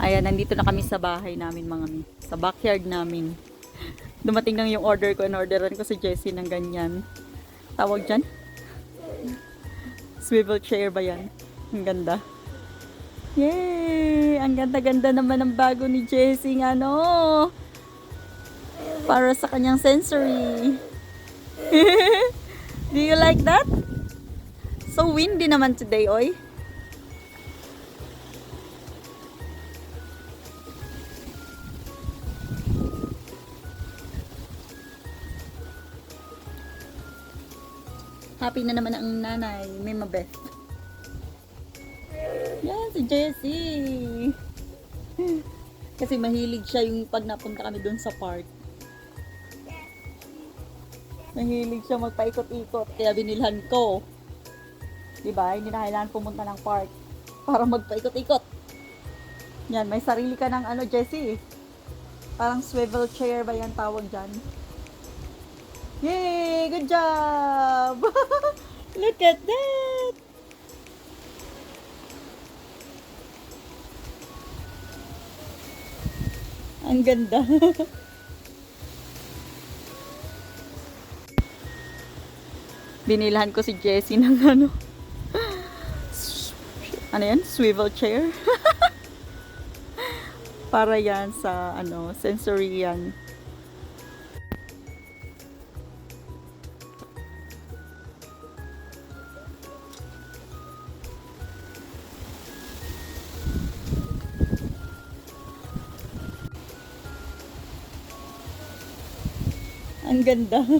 Ayan, nandito na kami sa bahay namin mga mi. Sa backyard namin. Dumating lang yung order ko. In-orderan ko si Jessie ng ganyan. Tawag dyan? Swivel chair ba yan? Ang ganda. Yay! Ang ganda-ganda naman ng bago ni Jessie ng ano. Para sa kanyang sensory. Do you like that? So windy naman today, oy. Happy na naman ang nanay, may mabeth. Yan, si Jessie. Kasi mahilig siya yung pag napunta kami doon sa park. Mahilig siya magpaikot-ikot, kaya binilhan ko. Diba? Hindi na kailangan pumunta ng park para magpaikot-ikot. Yan, may sarili ka ng ano, Jessie. Parang swivel chair ba yan tawag dyan? Yay! Good job! Look at that! Ang ganda. Binilhan ko si Jessie ng ano. Ano yan? Swivel chair. Para yan sa ano, sensory yan. Ang ganda.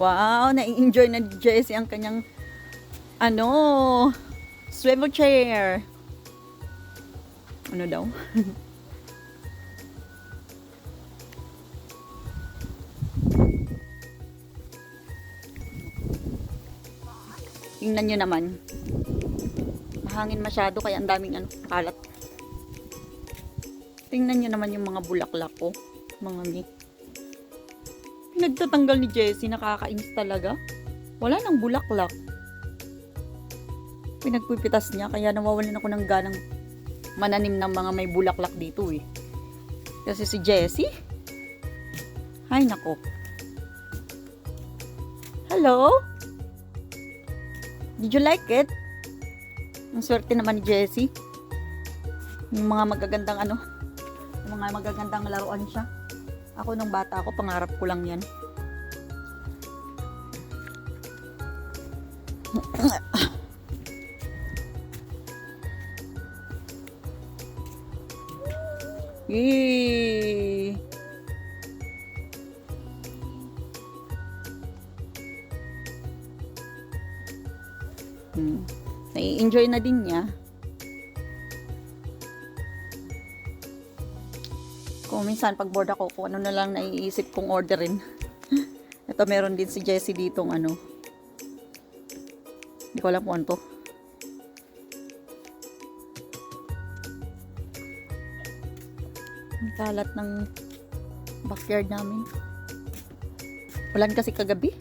wow, na-enjoy na ni Jessie ang kanyang ano, swivel chair. Ano daw? Tingnan nyo naman. Mahangin masyado kaya ang daming ano, kalat. Tingnan nyo naman yung mga bulaklak ko. Mga mi. Pinagtatanggal ni Jessie, nakakainis talaga. Wala nang bulaklak. Pinagpipitas niya, kaya nawawalan ako ng ganang mananim ng mga may bulaklak dito eh. Kasi si Jessie, ay nako. Hello? Did you like it? Ang swerte naman ni Jessie. Yung mga magagandang ano, yung mga magagandang laruan siya. Ako nung bata ako, pangarap ko lang yan. Yay! Hmm. Nai-enjoy na din niya. Kung minsan pag bored ako, kung ano na lang naiisip kong orderin. Ito meron din si Jessie ditong ano. Hindi ko alam kung ano to. Ang kalat ng backyard namin. Ulan kasi kagabi.